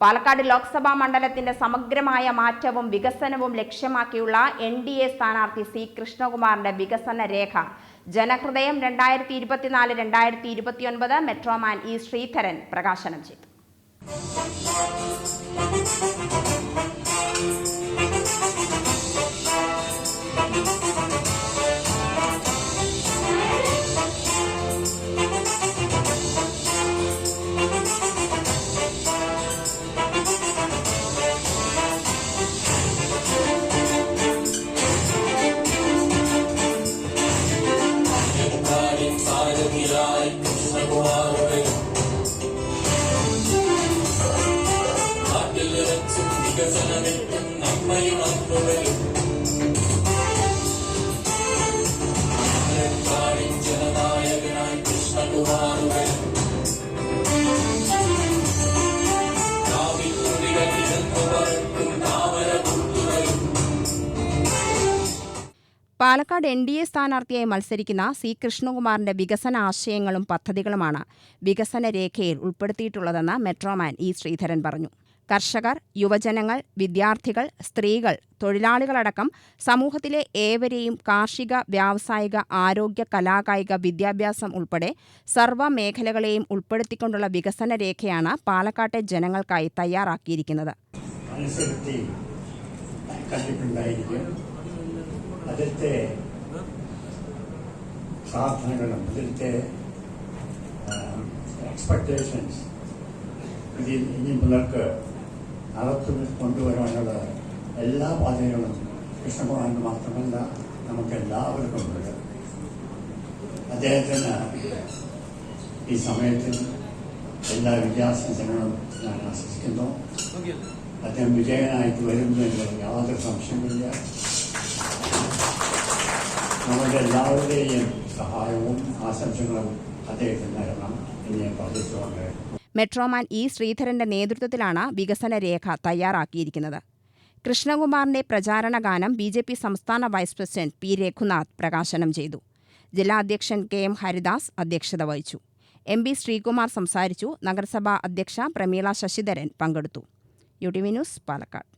പാലക്കാട് ലോക്സഭാ മണ്ഡലത്തിന്റെ സമഗ്രമായ മാറ്റവും വികസനവും ലക്ഷ്യമാക്കിയുള്ള എൻ ഡി എ സ്ഥാനാർത്ഥി സി കൃഷ്ണകുമാറിന്റെ വികസന രേഖ. ജനഹൃദയം രണ്ടായിരത്തി ഇരുപത്തിനാല് രണ്ടായിരത്തി ഇരുപത്തിയൊൻപത് മെട്രോമാൻ ഇ ശ്രീധരൻ പ്രകാശനം ചെയ്തു. அருகிலாய் குமகுவாருடை நாட்டில் இறச்சும் விகசனமெட்டும் நம்மையும் പാലക്കാട് എൻ ഡി എ സ്ഥാനാർത്ഥിയായി മത്സരിക്കുന്ന സി കൃഷ്ണകുമാറിന്റെ വികസന ആശയങ്ങളും പദ്ധതികളുമാണ് വികസന രേഖയിൽ ഉൾപ്പെടുത്തിയിട്ടുള്ളതെന്ന് മെട്രോമാൻ ഇ ശ്രീധരൻ പറഞ്ഞു. കർഷകർ യുവജനങ്ങൾ വിദ്യാർത്ഥികൾ സ്ത്രീകൾ തൊഴിലാളികളടക്കം സമൂഹത്തിലെ ഏവരെയും കാർഷിക വ്യാവസായിക ആരോഗ്യ കലാകായിക വിദ്യാഭ്യാസം ഉൾപ്പെടെ സർവ മേഖലകളെയും ഉൾപ്പെടുത്തിക്കൊണ്ടുള്ള വികസന രേഖയാണ് പാലക്കാട്ടെ ജനങ്ങൾക്കായി തയ്യാറാക്കിയിരിക്കുന്നത്. അതിലത്തെ പ്രാർത്ഥനകളും അതിലത്തെ എക്സ്പെക്ടേഷൻസ് ഇതിൽ ഇനി മുതൽക്ക് നടത്തും കൊണ്ടുവരാനുള്ള എല്ലാ പാതകളും കൃഷ്ണകുമാറിന് മാത്രമല്ല നമുക്ക് എല്ലാവർക്കും ഉണ്ട്. അദ്ദേഹത്തിന് ഈ സമയത്തിൽ എല്ലാ വിദ്യാസംഘങ്ങളും ഞാൻ ആശംസിക്കുന്നു അദ്ദേഹം വിജയനായിട്ട് വരുന്നതിൽ യാതൊരു സംശയമില്ല നമ്മുടെ എല്ലാവരുടെയും സഹായവും ആശംസകളും അദ്ദേഹത്തിന് നൽകണം എന്ന് ഞാൻ പ്രാർത്ഥിച്ചുകൊണ്ട് മെട്രോമാൻ ഇ ശ്രീധരന്റെ നേതൃത്വത്തിലാണ് വികസന രേഖ തയ്യാറാക്കിയിരിക്കുന്നത്. കൃഷ്ണകുമാറിന്റെ പ്രചാരണ ഗാനം ബി ജെ പി സംസ്ഥാന വൈസ് പ്രസിഡന്റ് പി രഘുനാഥ് പ്രകാശനം ചെയ്തു. ജില്ലാ അധ്യക്ഷൻ കെ എം ഹരിദാസ് അധ്യക്ഷത വഹിച്ചു. എം ബി ശ്രീകുമാർ സംസാരിച്ചു. നഗരസഭാ അധ്യക്ഷ പ്രമീള ശശിധരൻ പങ്കെടുത്തു. U T V news Palakkad.